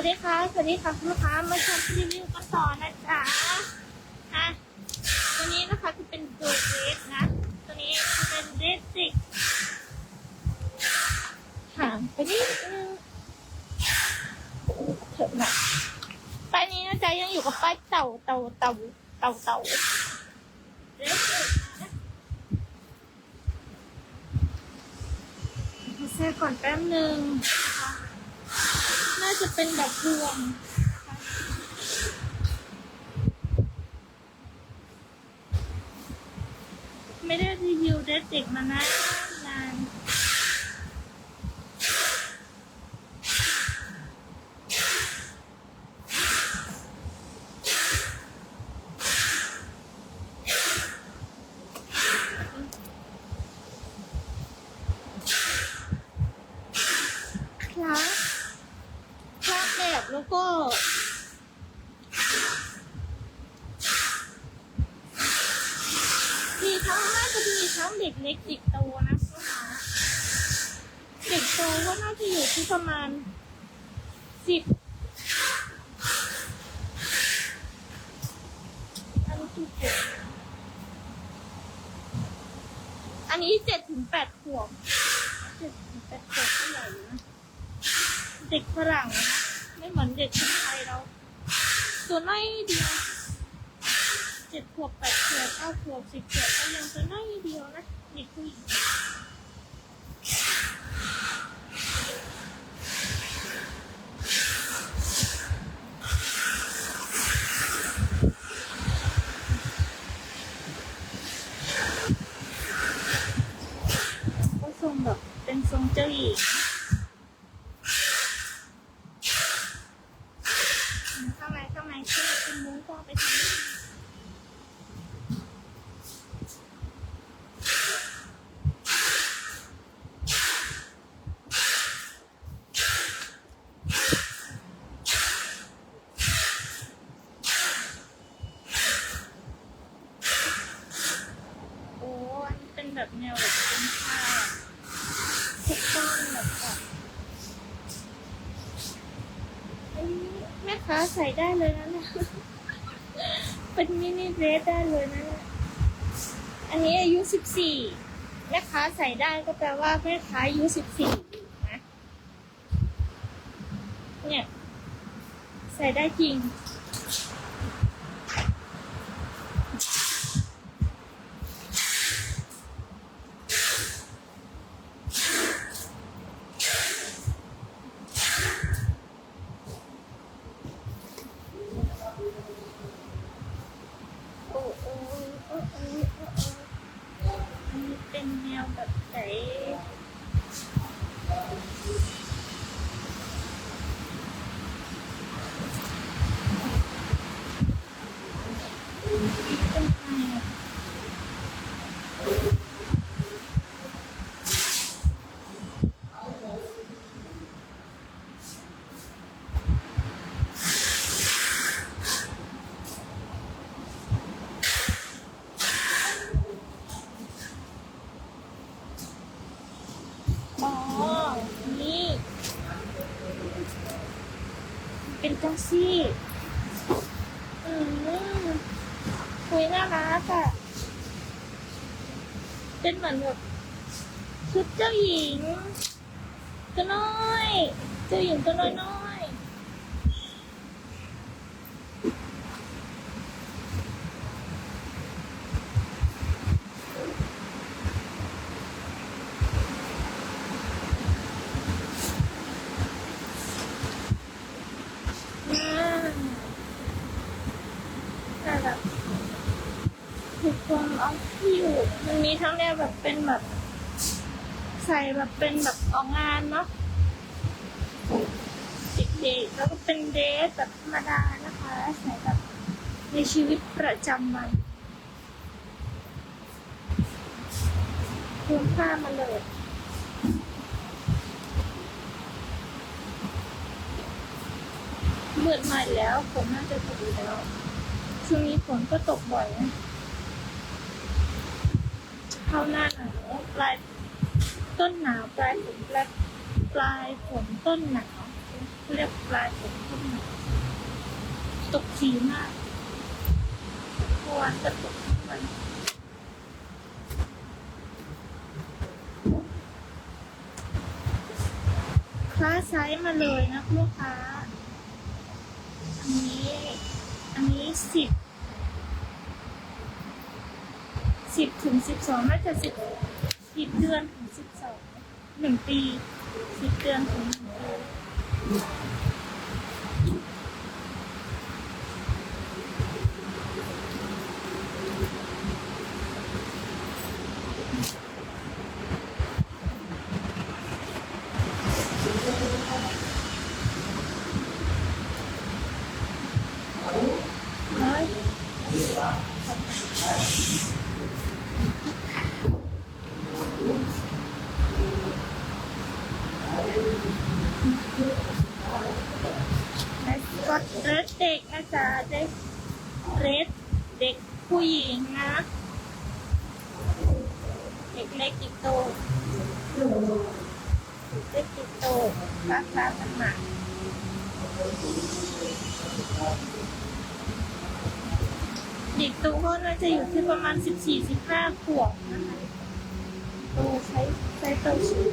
วัสดีค่ะ สวัสดีค่ะคุณลูกค้า มาชมรีวิวกันต่อนะจ๊ะฮะตัวนี้นะคะจะเป็นตัวเรสนะ ตัวนี้จะเป็นเรสติกห่างไปนิดนึงเถอะนะป้ายนี้นะจ๊ะยังอยู่กับป้ายเต่าเต่าเต่าเต่าเต่าเรสติกนะมาเซก่อนแป๊บนึงนะคะ น่าจะเป็นแบบรวมไม่ได้รีวิวเดทเด็กมานะนนานคลาสคลาสแบบแล้วก็ มีทั้งน่าจะมีทั้งเด็กเล็กเด็กโตนะลูกค้า เด็กโตก็น่าจะอยู่ที่ประมาณสิบอันนี้กี่ขวบอันนี้เจ็ดถึงแปดขวบเจ็ดถึงแปดขวบก็ใหญ่อยู่นะเด็กฝรั่งนะไม่เหมือนเด็กคนไทยเราตัวน้อยเดียวเจ็ดขวบแปดขวบเก้าขวบสิบขวบก็ยังจะน้อยเดียวนะเด็กผู้หญิงก็ทรงแบบเป็นทรงเจ้าหญิงข้างในข้างในที่เป็นมุ้งก็เอาไปทำ โอ้อันนี้เป็นแบบแนวแบบเป็นผ้าทุกต้นแบบแบบอันนี้แม่ ค้าใส่ได้เลยนะเนี่ยเป็นมินิเดรสได้เลยนะเนี่ยอันนี้อายุสิบสี่แม่ค้าใส่ได้ก็แปลว่าแม่ค้าอายุสิบสี่นะ เนี่ย ใส่ได้จริง โอ้โอ้โอ้โอ้โอ้โอ้อันนี้เป็นแนวแบบใสเป็นไงอะอ๋อ นี่ เป็นจังซี่อืมคุยน่ารักอะเป็นเหมือนแบบชุดเจ้าหญิง ตัวน้อย เจ้าหญิงตัวน้อยน้อยๆอ่าแต่แบบถูกความเอาที่อยู่มันมีทั้งแนวแบบเป็นแบบ ใส่แบบเป็นแบบออกงานเนาะเด็กๆแล้วก็เป็นเดรสแบบธรรมดานะคะ ใส่แบบในชีวิตประจำวันรวมผ้ามาเลยเมื่อใหม่แล้วฝนน่าจะตกอยู่แล้ว ช่วงนี้ฝนก็ตกบ่อยนะเข้าหน้าหนาวปลาย ต้นหนาวปลายฝนปลายปลายฝนต้นหนาวเรียกปลายผมขึ้นมาวตกสีมากควานก็ตกทั้งวันคล้าไซส์มาเลยนะลูกค้า อันนี้ อันนี้สิบ สิบถึงสิบสองน่าจะสิบสิบเดือนถึงสิบ หนึ่งปีสิบเดือนถึงหนึ่งปีเฮ้ย และก็เรสเด็กนะจ๊ะเด็กเรสเด็กผู้หญิงนะ เด็กเล็กอีกโตเล็กอีกโตราคากันมาเด็กโตก็น่าจะอยู่ที่ประมาณ สี่สิบห้าขวบนะคะโตใช้ใช้เตสูง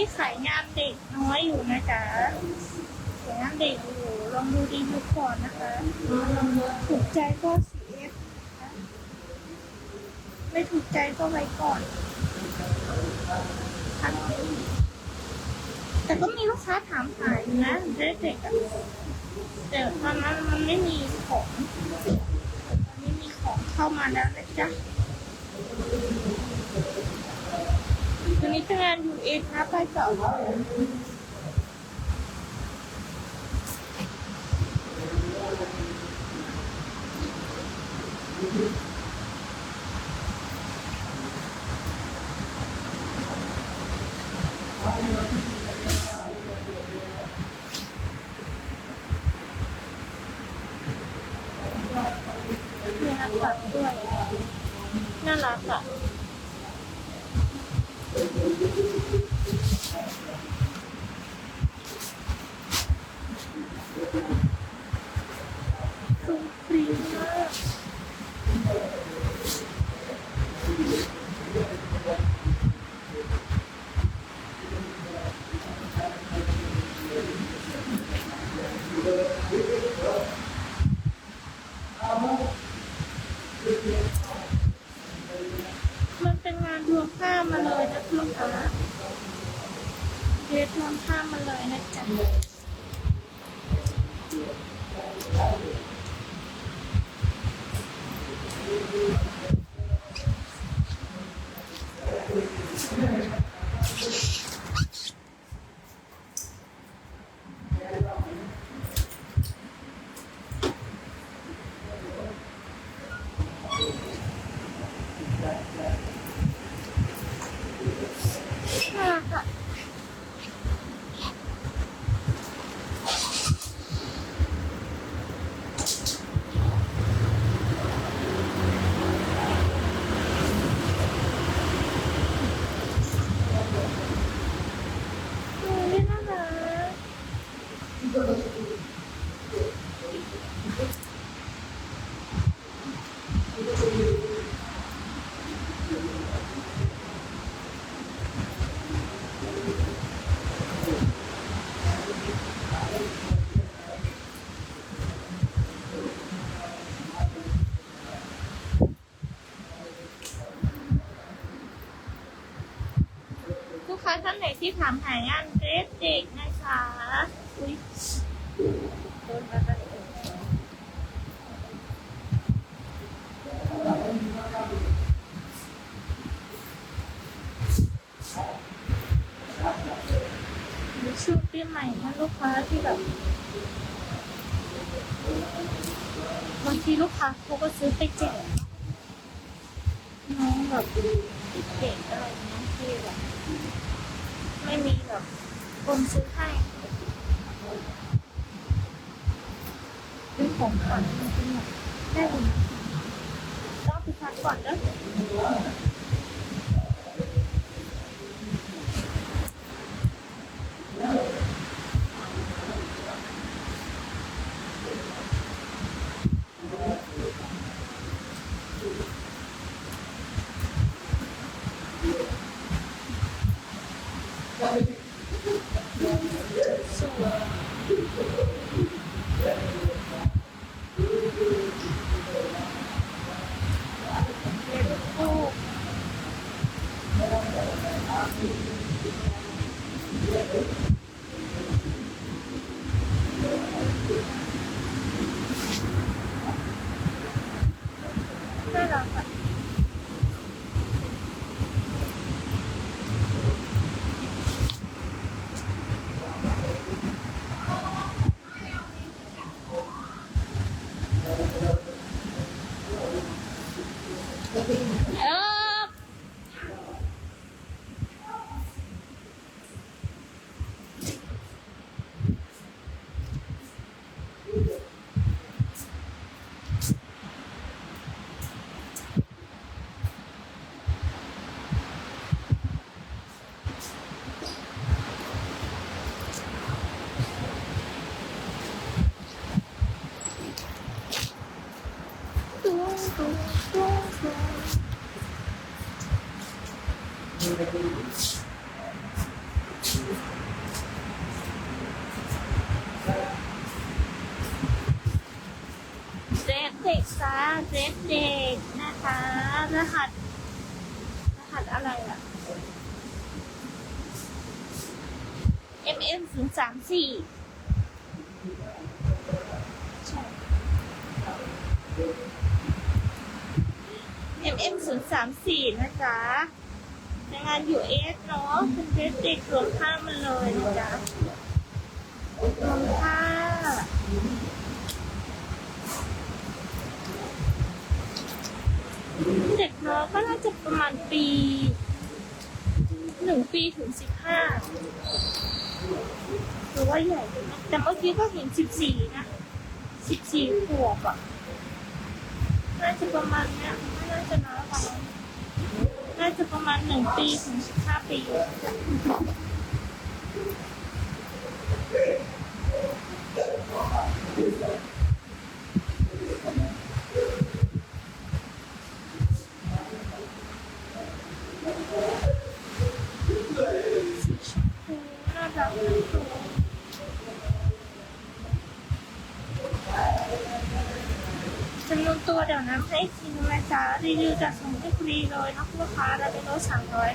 ที่ขายงานเด็กน้อยอยู่นะจ๊ะขายงานเด็กอยู่ลองดูดีดูก่อนนะคะถูกใจก็ CF นะคะไม่ถูกใจก็ไว้ก่อนทักแต่ก็มีลูกค้าถามหายอยู่นะเด็กๆอะแต่ตอนนั้นมันไม่มีของตอนนี้มีของเข้ามาแล้วนะจ๊ะ ตัวนี้เป็นงาน US นะไปต่อมีนักตัดด้วยน่ารักอะ สูงฟรีมากมันเป็นงานรว มาเลยนะลูกค้าเดทรวมผ้ามาเลยนะจ๊ะ น่ารักอะโอ้ยน่ารัก ที่ถามหางานเดรสเด็กนะคะอุ้ยโดนอะไรเอ่ยมีชุดปีใหม่นะลูกค้าที่แบบบางทีลูกค้าเขาก็ซื้อไปแจกน้องแบบเด็กอะไรเงี้ยที่แบบ ไม่มีแบบคนซื้อให้ซื้อของขวัญจริงๆได้เลยนะคะต้องไปพักก่อนเด้อส MM ศูนย์สามสี่ใช่ MM ศูนย์สามสี่นะจ๊ะในงาน US เนาะเป็นเดรสเด็กรวมค่ามันเลยนะจ๊ะรวมค่าเด็กน้อยก็น่าจะประมาณปี หนึ่งปีถึงสิบห้าหรือว่าใหญ่อยู่นะแต่เมื่อกี้ก็เห็นสิบสี่นะสิบสี่ขวบอะน่าจะประมาณเนี้ยไม่น่าจะน้อยกว่าน่าจะประมาณหนึ่งปีถึงสิบห้าปีอืมน่ารักทั้งตัวจำนวนตัวเดี๋ยวนะให้ทีนึงนะจ๊ะรีวิวจากส่งให้ฟรี เลยนะลูกค้าเราเป็นรถสามร้อย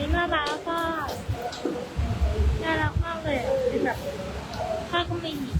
นี่น่ารักก็น่ารักมากเลยเป็นแบบผ้าก็ไม่หยิบ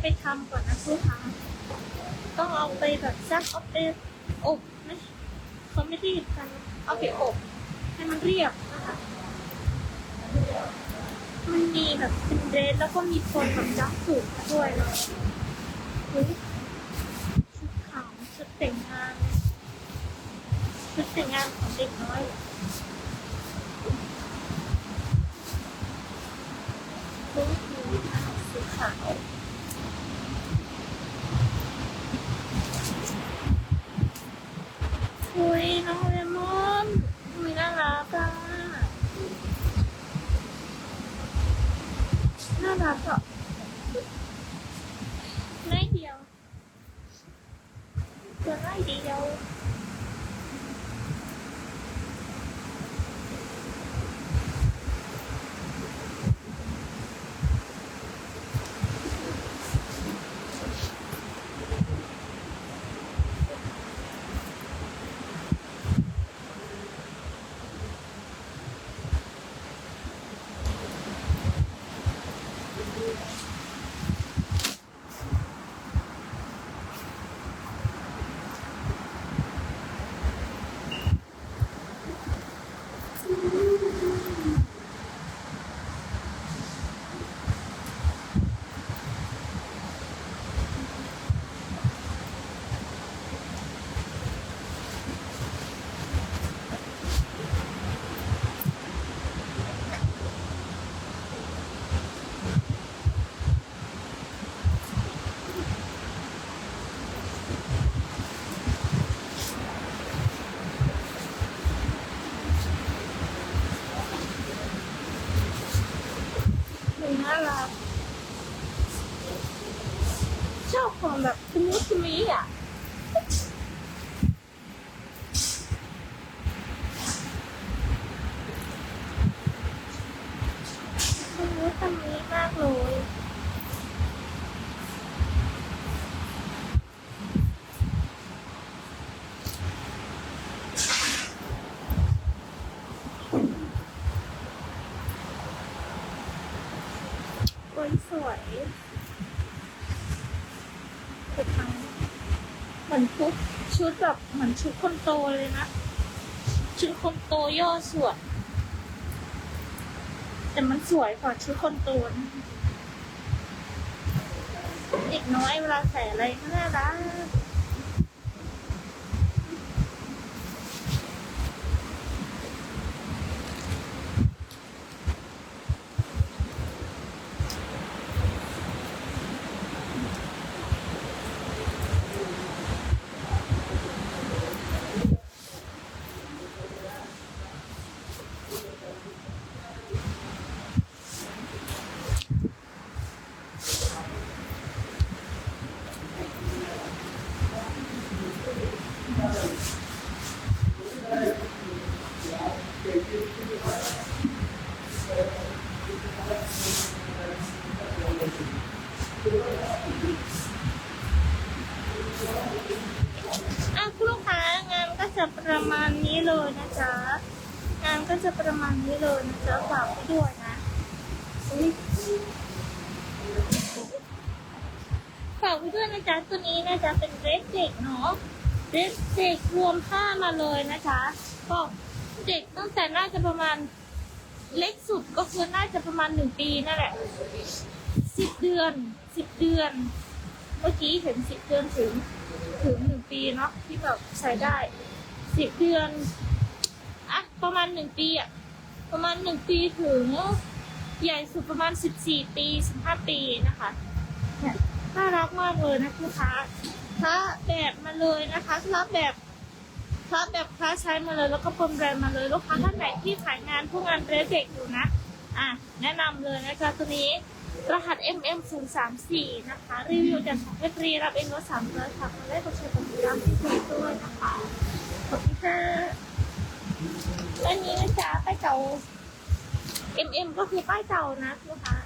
ไปทำก่อนนะลูกค้าต้องเอาไปแบบซักเอาไปอบนะเขาไม่รีบกันนะเอาไปอบให้มันเรียบนะคะมันมีแบบเป็นเดรสแล้วก็มีคนแบบจับสูตรด้วยนะเฮ้ยชุดขาวชุดแต่งงานชุดแต่งงานของเด็กน้อยชุดนี้นะคะสีขาว แบบเหมือนชุดคนโตเลยนะ ชุดคนโตย่อส่วน แต่มันสวยกว่าชุดคนโตนะเด็กน้อยเวลาใส่อะไรก็น่ารัก จะประมาณนี้เลยนะจ๊ะงานก็จะประมาณนี้เลยนะจ๊ะฝากไว้ด้วยนะฝากไว้ด้วยนะจ๊ะตัวนี้นะจ๊ะเป็นเรสเด็กเนาะเรสเด็กรวมผ้ามาเลยนะจ๊ะก็เด็กตั้งแต่น่าจะประมาณเล็กสุดก็คือน่าจะประมาณหนึ่งปีนั่นแหละสิบเดือนสิบเดือน เมื่อกี้เห็นสิบเดือนถึงถึงหนึ่งปีเนาะที่แบบใช้ได้ สิบเดือนอะประมาณหนึ่งปีอะประมาณหนึ่งปีถึง ใหญ่สุดประมาณสิบสี่ปีสิบห้าปีนะคะเนี่ยน่ารักมากเลยนะลูกค้าถ้าแบบมาเลยนะคะถ้าแบบถ้าแบบค้าใช้มาเลย แล้วก็ปรมแบรนด์มาเลยลูกค้าท่านไหนที่ขายงานพวกงานเรสเด็กอยู่นะอะแนะนำเลยนะคะตัวนี้รหัส MM 0 3 4นะคะ รีวิวจากของเพชรรีรับเองว่า3ร้อยค่ะมาได้กดแชร์กดติดตามที่คุยด้วยนะคะ อบคุณค่ะและนี้นะจ๊ะป้ายเก่า MM ก็คือป้ายเก่านะลูกค้า